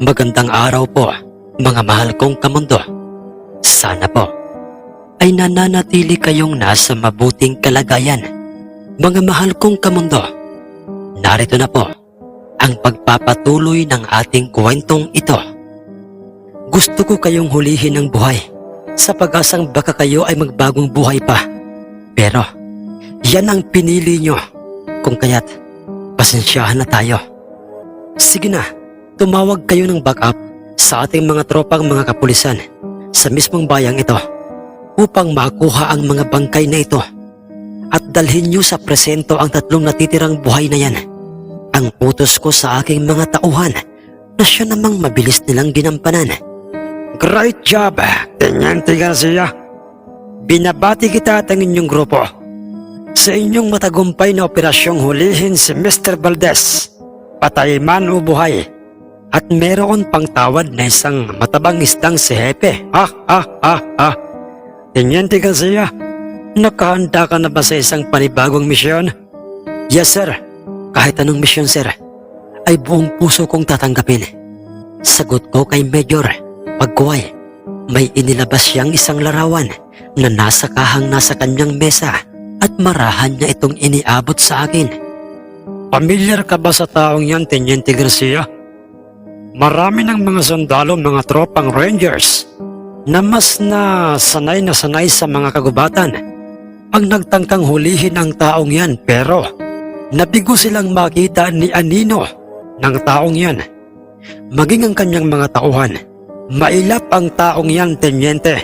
Magandang araw po, mga mahal kong kamundo. Sana po ay nananatili kayong nasa mabuting kalagayan. Mga mahal kong kamundo, narito na po ang pagpapatuloy ng ating kwentong ito. Gusto ko kayong hulihin ng buhay sa pag-asang baka kayo ay magbagong buhay pa. Pero, yan ang pinili nyo. Kung kaya't, pasensyahan na tayo. Sige na, tumawag kayo ng backup sa ating mga tropang mga kapulisan sa mismong bayang ito upang makuha ang mga bangkay na ito at dalhin nyo sa presento ang tatlong natitirang buhay na yan. Ang utos ko sa aking mga tauhan na siya namang mabilis nilang ginampanan. Great job, Teniente Garcia. Binabati kita at ang inyong grupo sa inyong matagumpay na operasyong hulihin si Mr. Valdez, patay man o buhay, at meron pang tawad na isang matabang isdang si Hepe. Ah, ah, ah, ah. Teniente Garcia, nakahanda ka na ba sa isang panibagong misyon? Yes, sir. Kahit anong misyon, sir, ay buong puso kong tatanggapin. Sagot ko kay Major, pagkuway, may inilabas siyang isang larawan na nasa kahang nasa kanyang mesa at marahan niya itong iniabot sa akin. Pamilyar ka ba sa taong yan, Teniente Garcia? Marami ng mga sundalo, mga tropang rangers na mas na sanay na sanay sa mga kagubatan ang nagtangkang hulihin ang taong yan pero nabigo silang makita ni Anino ng taong yan. Maging ang kanyang mga tauhan, mailap ang taong yan, Teniente.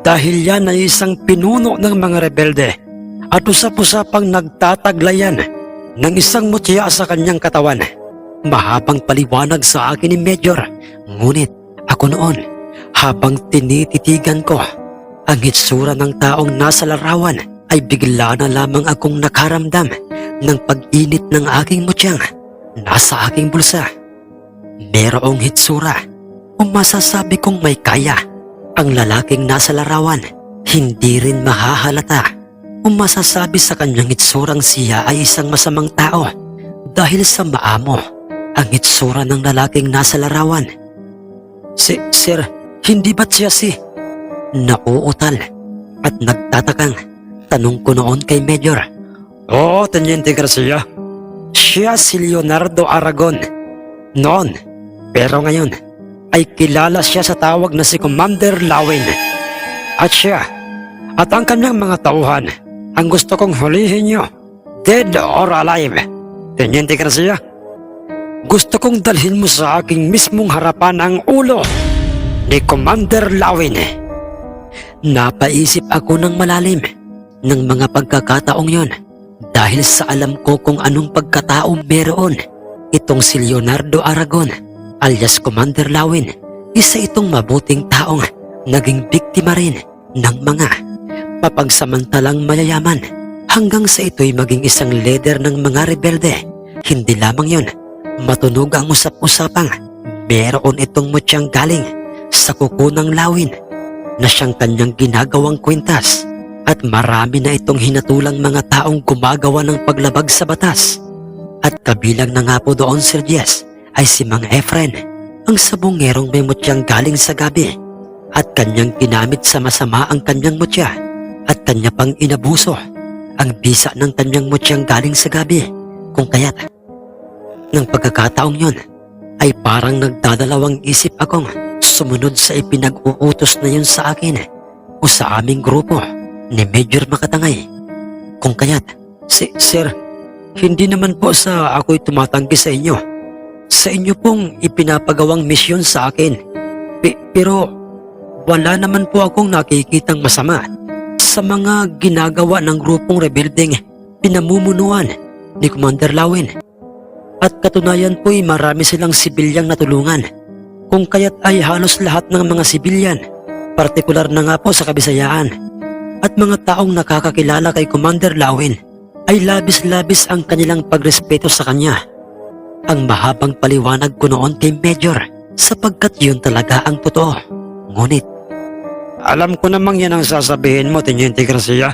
Dahil yan ay isang pinuno ng mga rebelde at usap-usapang nagtataglayan ng isang mutya sa kanyang katawan. Mahabang paliwanag sa akin ni Major, ngunit ako noon, habang tinititigan ko, ang hitsura ng taong nasa larawan ay bigla na lamang akong nakaramdam ng pag-init ng aking mutyang nasa aking bulsa. Merong hitsura o masasabi kong may kaya ang lalaking nasa larawan hindi rin mahahalata o masasabi sa kanyang hitsurang siya ay isang masamang tao dahil sa maamo ang hitsura ng lalaking nasa larawan. Si, sir, hindi ba't siya si... Nauutal at nagtatakang tanong ko noon kay Major. Oo, Teniente Garcia. Siya si Leonardo Aragon. Noon, pero ngayon ay kilala siya sa tawag na si Commander Lawin. At siya, at ang kanyang mga tauhan, ang gusto kong hulihin niyo, dead or alive. Teniente Garcia, gusto kong dalhin mo sa aking mismong harapan ang ulo ni Commander Lawin. Napaisip ako ng malalim ng mga pagkakataong yon dahil sa alam ko kung anong pagkatao meron itong si Leonardo Aragon alias Commander Lawin. Isa itong mabuting taong naging biktima rin ng mga mapagsamantalang mayayaman hanggang sa ito'y maging isang leader ng mga rebelde. Hindi lamang yon, matunog ang usap-usapang meron itong mutyang galing sa kuko ng lawin na siyang kanyang ginagawang kwintas at marami na itong hinatulang mga taong gumagawa ng paglabag sa batas. At kabilang na nga po doon Sir Diaz ay si Mang Efren, ang sabongerong may mutyang galing sa gabi at kanyang ginamit sa masama ang kanyang mutya at kanya pang inabuso ang bisa ng kanyang mutyang galing sa gabi kung kaya't ng pagkakataong yon ay parang nagdadalawang isip akong sumunod sa ipinag-uutos na yun sa akin o sa aming grupo ni Major Makatangay. Kung kaya't, si, Sir, hindi naman po sa ako'y tumatanggi sa inyo. Sa inyo pong ipinapagawang misyon sa akin. Pi- pero wala naman po akong nakikitang masama sa mga ginagawa ng grupong rebeldeng pinamumunuan ni Commander Lawin. At katunayan po'y marami silang sibilyang natulungan. Kung kaya't ay halos lahat ng mga sibilyan, partikular na nga po sa kabisayaan, at mga taong nakakakilala kay Commander Lawin ay labis-labis ang kanilang pagrespeto sa kanya. Ang mahabang paliwanag ko noon kay Major sapagkat yun talaga ang totoo. Ngunit, alam ko namang yan ang sasabihin mo, Teniente Garcia.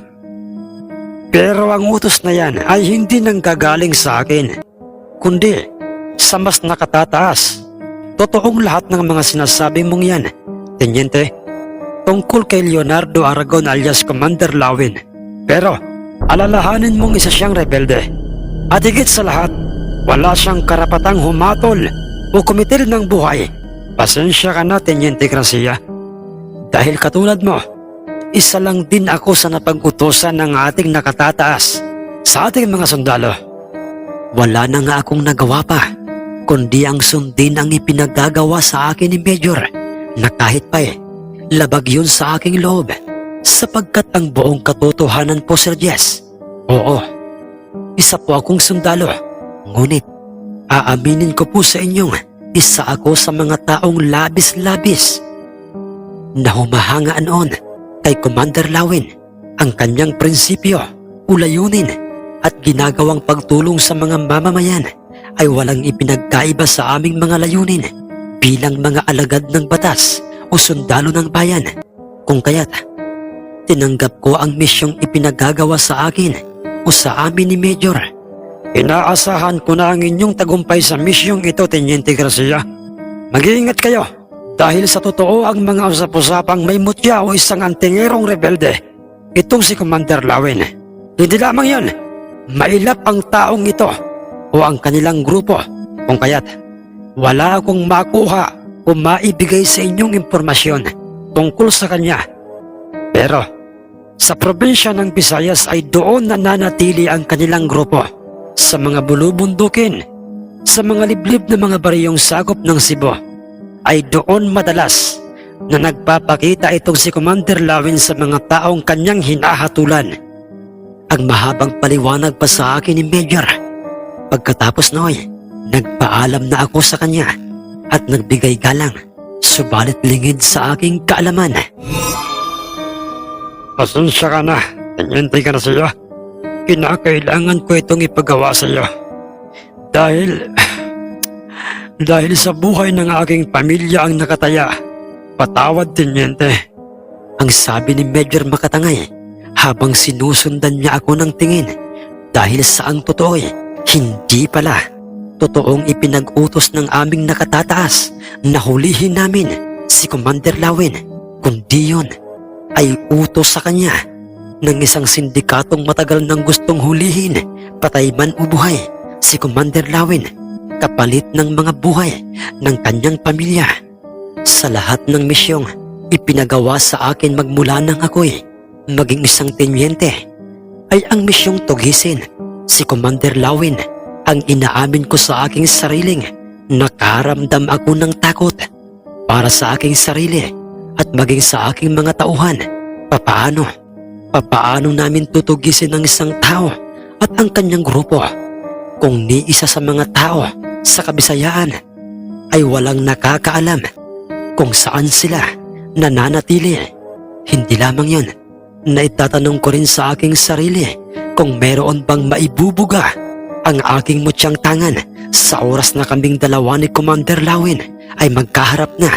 Pero ang utos na yan ay hindi nang gagaling sa akin, kundi sa mas nakatataas. Totoong lahat ng mga sinasabi mong yan, Teniente, tungkol kay Leonardo Aragon alias Commander Lawin. Pero, alalahanin mong isa siyang rebelde. At higit sa lahat, wala siyang karapatang humatol o kumitil ng buhay. Pasensya ka na, Teniente Gracia. Dahil katulad mo, isa lang din ako sa napag-utosan ng ating nakatataas sa ating mga sundalo. Wala na nga akong nagawa pa, kundi ang sundin ang ipinagagawa sa akin ni Major na kahit pa eh, labag yun sa aking loob sapagkat ang buong katotohanan po Sir Jess. Oo, isa po akong sundalo, ngunit aaminin ko po sa inyong isa ako sa mga taong labis-labis na humahanga noon kay Commander Lawin ang kanyang prinsipyo, ulayunin at ginagawang pagtulong sa mga mamamayan ay walang ipinagkaiba sa aming mga layunin bilang mga alagad ng batas o sundalo ng bayan. Kung kaya't, tinanggap ko ang misyong ipinagagawa sa akin o sa amin ni Major. Inaasahan ko na ang inyong tagumpay sa misyong ito, Teniente Garcia. Mag-iingat kayo dahil sa totoo ang mga usap-usapang may mutya o isang antingerong rebelde. Itong si Commander Lawin. Hindi lamang yon, mailap ang taong ito o ang kanilang grupo. Kung kaya't, wala akong makuha o maibigay sa inyong impormasyon tungkol sa kanya. Pero, sa probinsya ng Visayas ay doon nananatili ang kanilang grupo sa mga bulubundukin, sa mga liblib na mga bariyong sakop ng Cebu ay doon madalas na nagpapakita itong si Commander Lawin sa mga taong kanyang hinahatulan. Ang mahabang paliwanag pa sa akin ni Major. Pagkatapos noy, nagpaalam na ako sa kanya at nagbigay galang, subalit lingid sa aking kaalaman. Pasensya ka na, tanyente ka na siya. Kinakailangan ko itong ipagawa sa iyo. Dahil dahil sa buhay ng aking pamilya ang nakataya. Patawad, Teniente. Ang sabi ni Major Makatangay habang sinusundan niya ako ng tingin dahil sa ang totoo eh, hindi pala. Totoong ipinag-utos ng aming nakatataas na hulihin namin si Commander Lawin kundi yun ay utos sa kanya ng isang sindikatong matagal nang gustong hulihin patay man o buhay si Commander Lawin kapalit ng mga buhay ng kanyang pamilya. Sa lahat ng misyong ipinagawa sa akin magmula nang ako'y maging isang tenyente, ay ang misyong tugisin si Commander Lawin ang inaamin ko sa aking sariling nakaramdam ako ng takot para sa aking sarili at maging sa aking mga tauhan. Papaano? Papaano namin tutugisin ang isang tao at ang kanyang grupo kung ni isa sa mga tao sa kabisayaan ay walang nakakaalam kung saan sila nananatili. Hindi lamang yun na itatanong ko rin sa aking sarili kung meron bang maibubuga ang aking mutyang tangan sa oras na kaming dalawa ni Commander Lawin ay magkaharap na.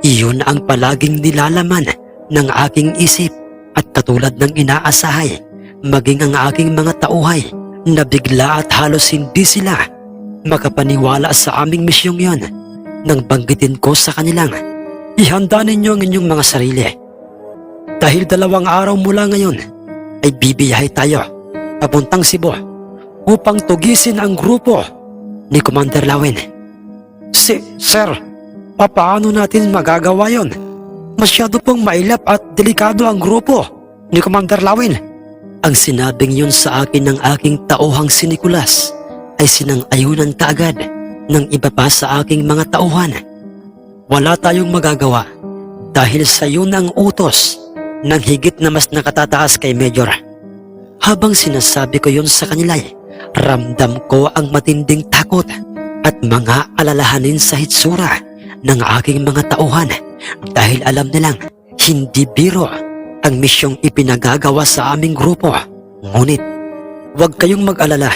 Iyon ang palaging nilalaman ng aking isip at katulad ng inaasahay maging ang aking mga tauhay na bigla at halos hindi sila makapaniwala sa aming misyong yon nang banggitin ko sa kanilang ihanda ninyo ang inyong mga sarili. Dahil dalawang araw mula ngayon ay bibiyahe tayo papuntang Cebu upang tugisin ang grupo ni Commander Lawin. Si, sir, papaano natin magagawa yon? Masyado pong mailap at delikado ang grupo ni Commander Lawin. Ang sinabing yun sa akin ng aking tauhang si Nicolas ay sinang-ayunan kaagad ng iba pa sa aking mga tauhan. Wala tayong magagawa dahil sa yun ang utos ng higit na mas nakatataas kay Major. Habang sinasabi ko yun sa kanila, ramdam ko ang matinding takot at mga alalahanin sa hitsura ng aking mga tauhan dahil alam nilang hindi biro ang misyong ipinagagawa sa aming grupo. Ngunit, huwag kayong mag-alala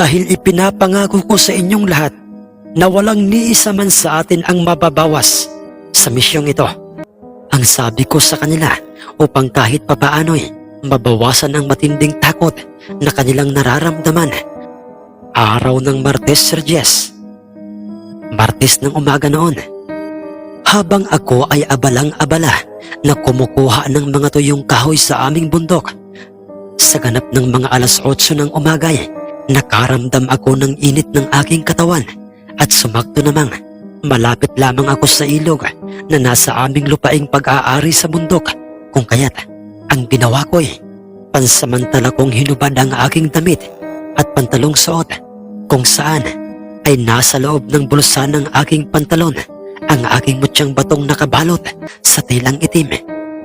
dahil ipinapangako ko sa inyong lahat na walang ni isa man sa atin ang mababawas sa misyong ito. Ang sabi ko sa kanila upang kahit papaano'y mabawasan ang matinding takot na kanilang nararamdaman. Araw ng Martes, Sir Jess. Martes ng umaga noon. Habang ako ay abalang-abala na kumukuha ng mga tuyong kahoy sa aming bundok. Sa ganap ng mga alas 8 ng umagay, nakaramdam ako ng init ng aking katawan at sumakto namang malapit lamang ako sa ilog na nasa aming lupaing pag-aari sa bundok. Kung kaya't, ang ginawa ko ay pansamantala kong hinubad ang aking damit at pantalong suot kung saan ay nasa loob ng bulsa ng aking pantalon ang aking mutyang batong nakabalot sa tilang itim.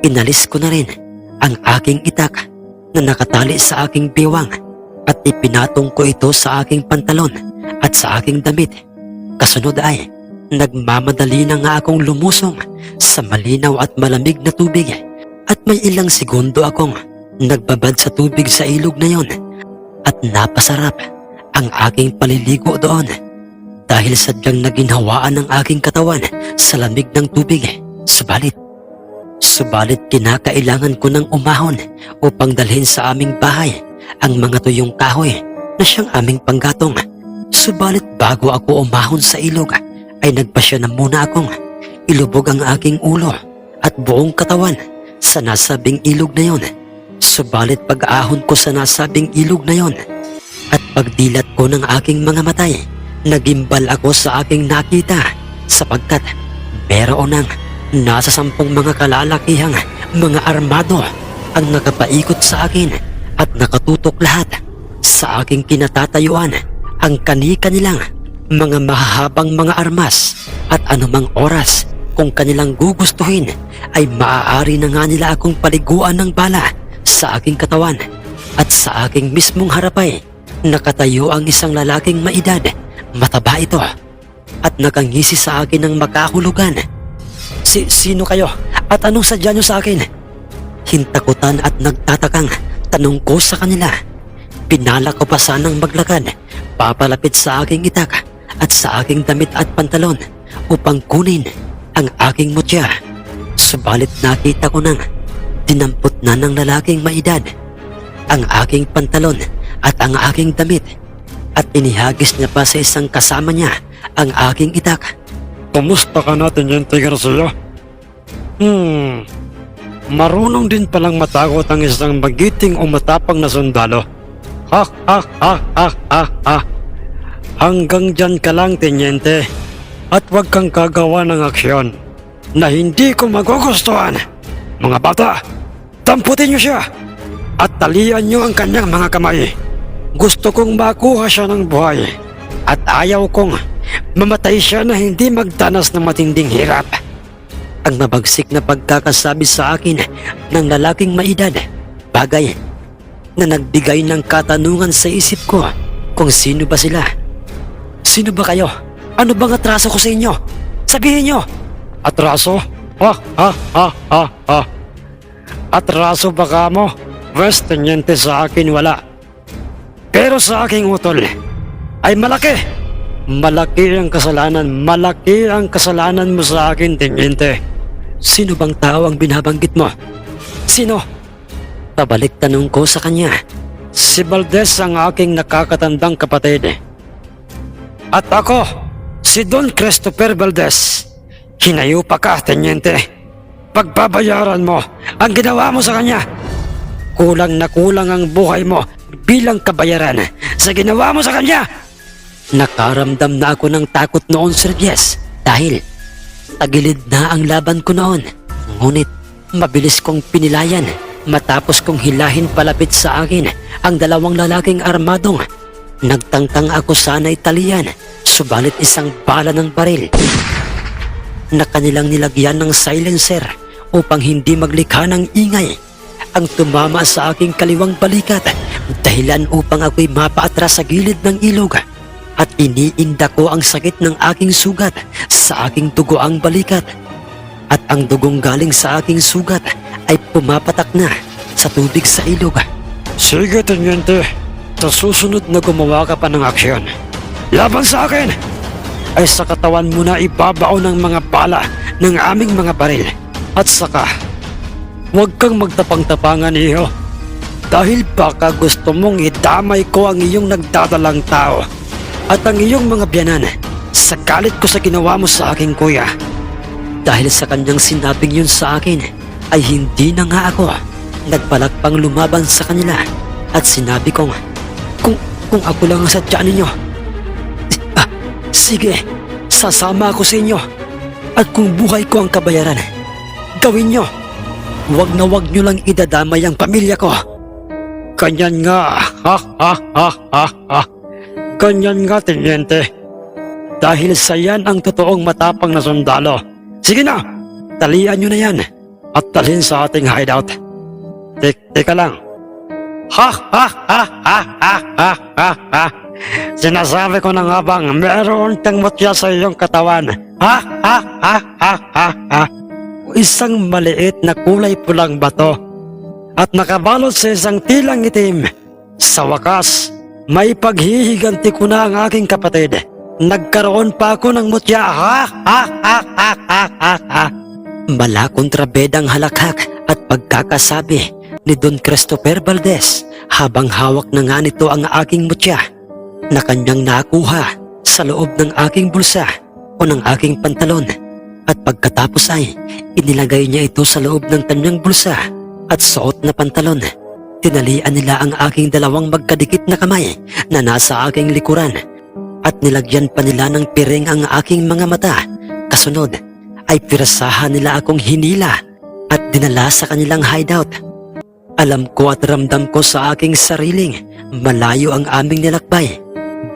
Inalis ko na rin ang aking itak na nakatali sa aking biwang at ipinatong ko ito sa aking pantalon at sa aking damit. Kasunod ay nagmamadali na nga akong lumusong sa malinaw at malamig na tubig at may ilang segundo akong nagbabad sa tubig sa ilog na yon at napasarap ang aking paliligo doon dahil sadyang naginhawaan ng aking katawan sa lamig ng tubig. Subalit, subalit kinakailangan ko ng umahon upang dalhin sa aming bahay ang mga tuyong kahoy na siyang aming panggatong. Subalit bago ako umahon sa ilog ay nagpasya na muna akong ilubog ang aking ulo at buong katawan sa nasabing ilog na yon. Subalit pag-ahon ko sa nasabing ilog na yon at pagdilat ko ng aking mga matay, nagimbal ako sa aking nakita sapagkat meron ng nasa sampung mga kalalakihang mga armado ang nakapaikot sa akin at nakatutok lahat sa aking kinatatayuan ang kani-kanilang mga mahahabang mga armas at anumang oras kung kanilang gugustuhin ay maaari na nga nila akong paliguan ng bala sa aking katawan at sa aking mismong harapay. Nakatayo ang isang lalaking maedad mataba ito at nakangisi sa akin ng makahulugan. Si sino kayo? At anong sadya nyo sa akin? Hintakutan at nagtatakang tanong ko sa kanila pinala ko pa sanang maglakad papalapit sa aking itak at sa aking damit at pantalon upang kunin ang aking mutya subalit nakita ko nang dinampot na ng lalaking maedad ang aking pantalon at ang aking damit at inihagis niya pa sa isang kasama niya ang aking itak. Kumusta ka natin yan, Garcia? Hmm, marunong din palang matakot ang isang magiting o matapang na sundalo. Ha ha ha ha ha ha. Hanggang dyan ka lang, Tenyente. At huwag kang gagawa ng aksyon na hindi ko magugustuhan. Mga bata, tamputin niyo siya at talian niyo ang kanyang mga kamay. Gusto kong makuha siya ng buhay at ayaw kong mamatay siya na hindi magdanas ng matinding hirap. Ang mabagsik na pagkakasabi sa akin ng lalaking maedad, bagay na nagbigay ng katanungan sa isip ko kung sino ba sila. Sino ba kayo? Ano bang atraso ko sa inyo? Sabihin nyo! Atraso? Ha ha ha ha ha. Atraso ba ka mo? Tanyente sa akin wala. Pero sa aking utol ay malaki. Malaki ang kasalanan, malaki ang kasalanan mo sa akin, tanyente. Sino bang tao ang binabanggit mo? Sino? Pabalik tanong ko sa kanya. Si Valdez ang aking nakakatandang kapatid. At ako, si Don Christopher Valdez. Hinayo pa ka, tanyente. Pagbabayaran mo ang ginawa mo sa kanya. Kulang na kulang ang buhay mo bilang kabayaran sa ginawa mo sa kanya. Nakaramdam na ako ng takot noon, Sir Jess, dahil tagilid na ang laban ko noon. Ngunit mabilis kong pinilayan matapos kong hilahin palapit sa akin ang dalawang lalaking armadong. Nagtangtang ako sana'y talian, subalit isang bala ng baril na kanilang nilagyan ng silencer upang hindi maglikha ng ingay ang tumama sa aking kaliwang balikat dahilan upang ako'y mapaatras sa gilid ng ilog at iniinda ko ang sakit ng aking sugat sa aking dugo ang balikat at ang dugong galing sa aking sugat ay pumapatak na sa tubig sa ilog. Sige, tanyente. Sa susunod na gumawa ka pa ng aksyon. Laban sa akin! Ay sa katawan mo na ibabao ng mga bala ng aming mga baril. At saka, huwag kang magtapang-tapangan, iho. Dahil baka gusto mong idamay ko ang iyong nagdadalang tao at ang iyong mga biyanan sa galit ko sa ginawa mo sa aking kuya. Dahil sa kanyang sinabing yun sa akin, ay hindi na nga ako nagpalakpang lumaban sa kanila at sinabi kong, kung, kung ako lang ang sadya ninyo, ah, sige, sasama ako sa inyo at kung buhay ko ang kabayaran, gawin nyo. Huwag na huwag nyo lang idadamay ang pamilya ko. Ganyan nga, ha ha ha ha ha. Ganyan nga, Teniente. Dahil sa yan ang totoong matapang na sundalo. Sige na, talian nyo na yan at dalhin sa ating hideout. Tek, teka lang. Ha ha ha ha ha ha ha ha. Sinasabi ko na nga bang meron kang mutya sa iyong katawan. Ha ha ha ha ha ha. Isang maliit na kulay pulang bato at nakabalot sa isang tilang itim. Sa wakas, may paghihiganti ko na ang aking kapatid. Nagkaroon pa ako ng mutya. Ha ha ha ha ha. Mala kontrabedang halakhak at pagkakasabi ni Don Christopher Valdez habang hawak na nga nito ang aking mutya na kanyang nakuha sa loob ng aking bulsa o ng aking pantalon at pagkatapos ay inilagay niya ito sa loob ng kanyang bulsa at suot na pantalon. Tinalian nila ang aking dalawang magkadikit na kamay na nasa aking likuran at nilagyan pa nila ng piring ang aking mga mata. Kasunod ay pirasahan nila akong hinila at dinala sa kanilang hideout. Alam ko at ramdam ko sa aking sariling malayo ang aming nilakbay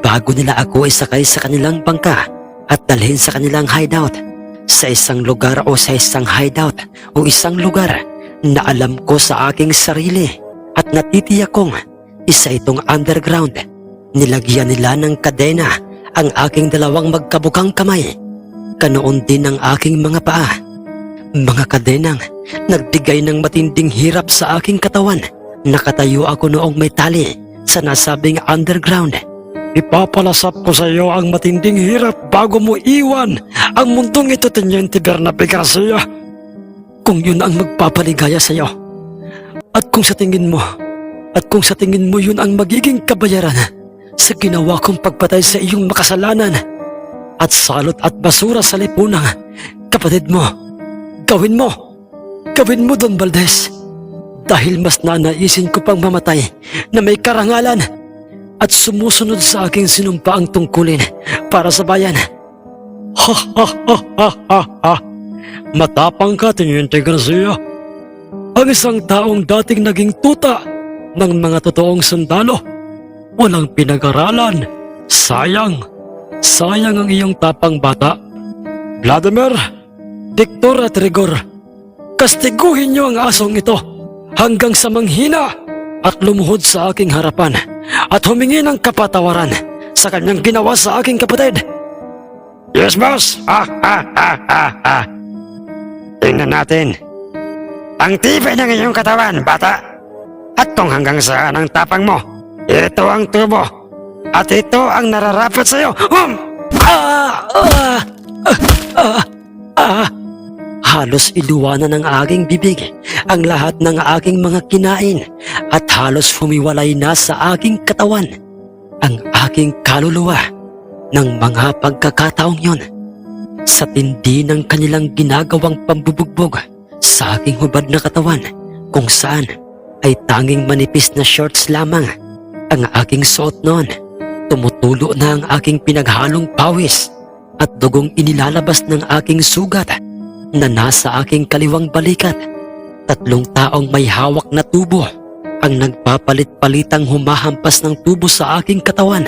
bago nila ako isakay sa kanilang bangka at dalhin sa kanilang hideout sa isang lugar o sa isang hideout o isang lugar na alam ko sa aking sarili at natitiyak kong isa itong underground. Nilagyan nila ng kadena ang aking dalawang magkabukang kamay kanoon din ang aking mga paa. Mga kadenang nagbigay ng matinding hirap sa aking katawan. Nakatayo ako noong may tali sa nasabing underground. Ipapalasap ko sa iyo ang matinding hirap bago mo iwan ang mundong ito, Teniente Bernabe Garcia. Kung yun ang magpapaligaya sa iyo. At kung sa tingin mo, at kung sa tingin mo yun ang magiging kabayaran sa ginawa kong pagpatay sa iyong makasalanan at salot at basura sa lipunang kapatid mo, gawin mo, gawin mo Don Valdez. Dahil mas nanaisin ko pang mamatay na may karangalan at sumusunod sa aking sinumpaang tungkulin para sa bayan. Ha ha ha ha ha ha. Matapang ka, Teniente Garcia. Ang isang taong dating naging tuta ng mga totoong sundalo. Walang pinag-aralan. Sayang. Sayang ang iyong tapang bata. Vladimir, Victor at Rigor, kastiguhin niyo ang asong ito hanggang sa manghina at lumuhod sa aking harapan at humingi ng kapatawaran sa kanyang ginawa sa aking kapatid. Yes, boss! Ha, ha, ha, ha, ha. Tingnan natin. Ang tibay ng iyong katawan, bata. At kung hanggang saan ang tapang mo, ito ang tubo. At ito ang nararapat sa iyo. Um! Ah! Ah! Ah! Ah! Halos iluwanan ng aking bibig ang lahat ng aking mga kinain at halos humiwalay na sa aking katawan ang aking kaluluwa ng mga pagkakataong yon. Sa tindi ng kanilang ginagawang pambubugbog sa aking hubad na katawan kung saan ay tanging manipis na shorts lamang ang aking suot noon. Tumutulo na ang aking pinaghalong pawis at dugong inilalabas ng aking sugat na nasa aking kaliwang balikat. Tatlong taong may hawak na tubo ang nagpapalit-palitang humahampas ng tubo sa aking katawan.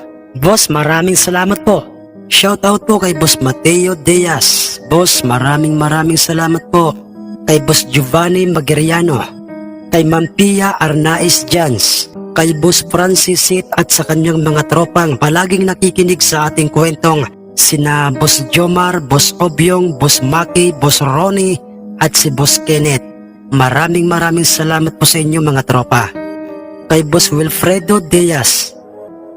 Boss, maraming salamat po. Shoutout po kay Boss Mateo Diaz. Boss, maraming maraming salamat po. Kay Boss Giovanni Magiriano. Kay Ma'am Pia Arnaiz Jans. Kay Boss Francis Sit at sa kanyang mga tropang palaging nakikinig sa ating kwentong sina Boss Jomar, Boss Obyong, Boss Maki, Boss Ronnie at si Boss Kenneth. Maraming maraming salamat po sa inyo mga tropa. Kay Boss Wilfredo Diaz,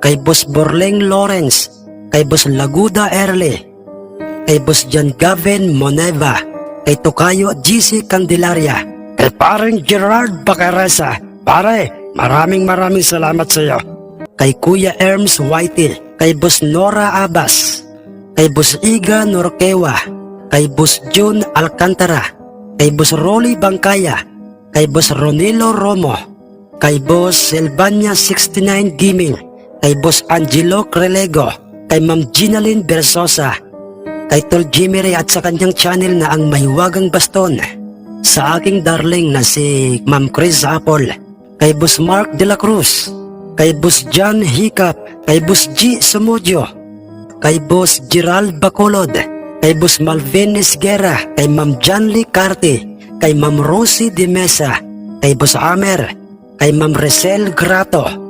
kay Boss Borleng Lawrence, kay Boss Laguda Erle, kay Boss John Gavin Moneva, kay Tokayo GC Candelaria, kay parang Gerard Bacaresa. Pare, maraming maraming salamat sa iyo. Kay Kuya Erms Whitel, kay Boss Nora Abas, kay Boss Iga Norquewa, kay Boss June Alcantara, kay Boss Rolly Bangkaya, kay Boss Ronilo Romo, kay Boss Silvania 69 Gaming, kay Boss Angelo Crelego, kay Ma'am Ginalyn Bersosa, kay Tol Jimmy Ray at sa kanyang channel na ang Mahiwagang Baston, sa aking darling na si Ma'am Chris Apple, kay Boss Mark De La Cruz, kay Boss John Hiccup, kay Boss G. Sumudio, kay Boss Gerald Bacolod, kay Boss Malvin Esguera, kay Ma'am Janly Carte, kay Ma'am Rosie De Mesa, kay Boss Amer, kay Ma'am Resel Grato,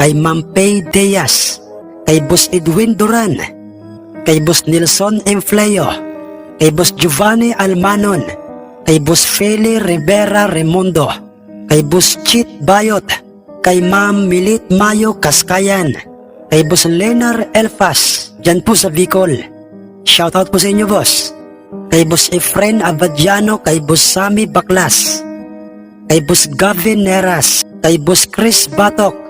kay Ma'am Pay Diaz, kay Boss Edwin Duran, kay Boss Nelson Enfleo, kay Boss Giovanni Almanon, kay Boss Feli Rivera Remundo, kay Boss Chit Bayot, kay Ma'am Milit Mayo Kaskayan, kay Boss Lenar Elfas, dyan po sa Bicol. Shoutout po sa inyo, boss. Kay Boss Efren Abadiano, kay Boss Sami Baklas, kay Boss Gavin Neras, kay Boss Chris Batok,